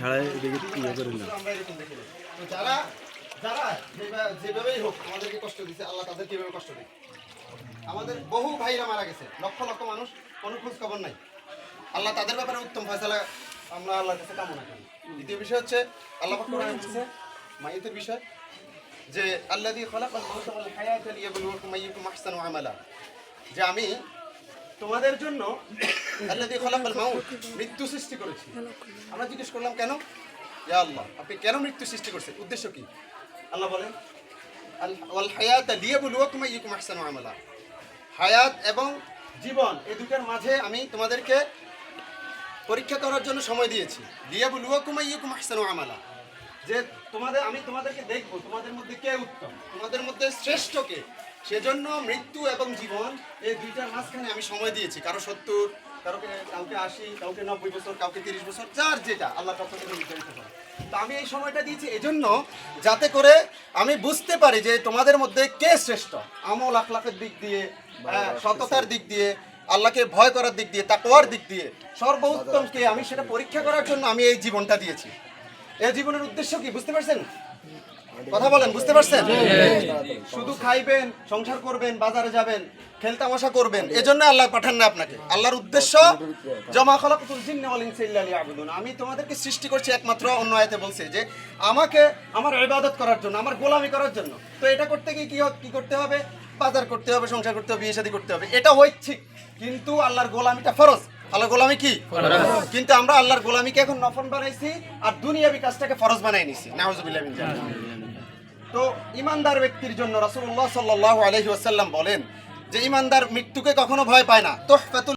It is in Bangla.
খাড়ায় এদিকে ইয়ে করে না যারা যারা যেভাবেই হোক আমাদেরকে কষ্ট আল্লাহ কষ্ট দেয় আমাদের বহু ভাইরা মারা গেছে, লক্ষ লক্ষ মানুষ, কোনো নাই। আল্লাহ তাদের ব্যাপারে উত্তম আমরা করি। দ্বিতীয় বিষয় হচ্ছে, আল্লাহ বিষয়, যে আইয়ুকুম আহসানু যে আমি তোমাদের জন্য মৃত্যু সৃষ্টি করেছি। আমরা জিজ্ঞেস করলাম, কেন? আল্লাহ, আপনি কেন মৃত্যু সৃষ্টি করছেন? উদ্দেশ্য কি? আল্লাহ বলেন হায়াতা লিয়াবলুয়াকুম আইয়ুকুম আহসানু আমালা। হায়াত এবং জীবন, এই দুটার মাঝে আমি তোমাদেরকে পরীক্ষা করার জন্য সময় দিয়েছি। দিয়া বলুয়াকুম আইয়ুকুম আহসানু আমালা। যে তোমাদের, আমি তোমাদেরকে দেখব, তোমাদের মধ্যে কে উত্তম? তোমাদের মধ্যে শ্রেষ্ঠ কে? সেজন্য মৃত্যু এবং জীবন এই দুইটার মাঝখানে আমি সময় দিয়েছি। কারও সত্তর কারোকে কাউকে আশি কাউকে নব্বই বছর কাউকে তিরিশ বছর যার যেটা আল্লাহ পক্ষ থেকে নির্ধারিত করে। তো আমি এই সময়টা দিয়েছি এজন্য যাতে করে আমি বুঝতে পারি যে তোমাদের মধ্যে কে শ্রেষ্ঠ? আমল আখলাকের দিক দিয়ে আহ, সততার দিক দিয়ে আল্লাহকে ভয় করার দিক দিয়ে তাকওয়ার দিক দিয়ে সর্বোত্তম কে? আমি সেটা পরীক্ষা করার জন্য আমি এই জীবনটা দিয়েছি। এই জীবনের উদ্দেশ্য কি? বুঝতে পারছেন? কথা বলেন, বুঝতে পারছেন? শুধু খাইবেন, সংসার করবেন, বাজারে যাবেন খেলতামশা করবেন, এজন্য আল্লাহ পাঠান না আপনাকে। আল্লাহর উদ্দেশ্য, জমা খলাকুল জিন্না ওয়াল ইনসা ইল্লা লিয়াবুদুন। আমি তোমাদেরকে সৃষ্টি করছি একমাত্র অন্য আয়াতে বলছে যে, আমাকে আমার ইবাদত করার জন্য, আমার গোলামি করার জন্য। তো এটা করতে গিয়ে কি কি করতে হবে? বাজার করতে হবে, সংসার করতে হবে, বিয়ে শাদী করতে হবে। এটা ঐচ্ছিক কিন্তু আল্লাহর গোলামিটা ফরজ। আল্লাহর গোলামি কি? কিন্তু আমরা আল্লাহর গোলামিকে এখন নফন বানাইছি আর দুনিয়াবি কাজটাকে ফরজ বানাই নিছি। নাউজুবিল্লাহ তো ইমানদার ব্যক্তির জন্য রাসূলুল্লাহ সাল্লাল্লাহু আলাইহি ওয়াসাল্লাম বলেন যে ইমানদার মৃত্যুকে কখনো ভয় পায় না। তোহফাতুল